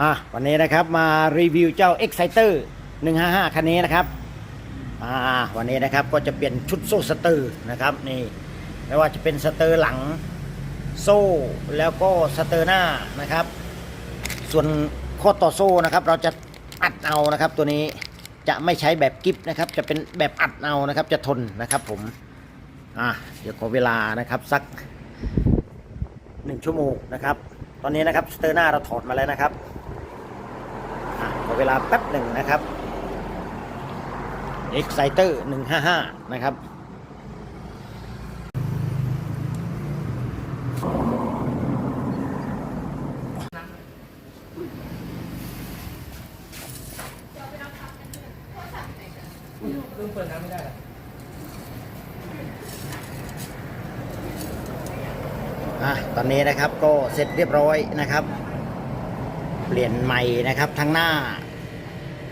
อะวันนี้นะครับมารีวิวเจ้า Exciter 155 คันนี้นะครับอ่าวันนี้นะครับก็จะเปลี่ยนชุดโซ่สเตอร์นะครับนี่ไม่ว่าจะเป็นสเตอร์หลังโซ่แล้วก็สเตอร์หน้านะครับ ส่วนข้อต่อโซ่นะครับ เราจะอัดเอานะครับตัวนี้จะไม่ใช้แบบกิฟนะครับ จะเป็นแบบอัดเอานะครับ จะทนนะครับผมอะเดี๋ยวขอเวลานะครับสักหนึ่งชั่วโมงนะครับ ตอนนี้นะครับสเตอร์หน้าเราถอดมาแล้วนะครับ เวลาแป๊บหนึ่งนะครับ Exciter 155 นะครับลืมเปิดน้ำไม่ได้เหรออะ ตอนนี้นะครับก็เสร็จเรียบร้อยนะครับ เปลี่ยนใหม่นะครับทั้งหน้า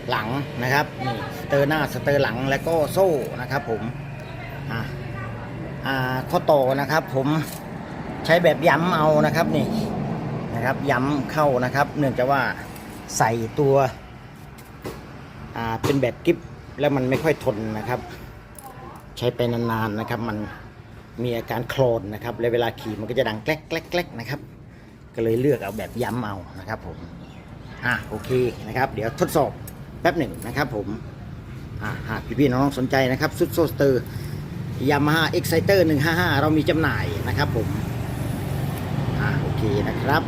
หลังนะครับนี่สเตอร์หน้าสเตอร์หลังแล้วก็โซ่นะครับผมอะอ่าข้อต่อนะครับ ผมใช้แบบย้ำเอานะครับนี่นะครับย้ำเข้านะครับ เนื่องจากว่าใส่ตัวอ่าเป็นแบบกิฟแล้วมันไม่ค่อยทนนะครับ ใช้ไปนานๆนะครับ มันมีอาการโคลนนะครับและเวลาขี่มันก็จะดังแกลกแกลกแกลกนะครับ ก็เลยเลือกเอาแบบย้ำเอานะครับผมอะโอเคนะครับ เดี๋ยวทดสอบ แป๊บหนึ่งนะครับผมหากพี่ๆน้องๆสนใจนะครับซุดโซสเตอร์ยามาฮ่าเอ็กไซเตอร์155เรามีจำหน่ายนะครับผมอะโอเคนะครับ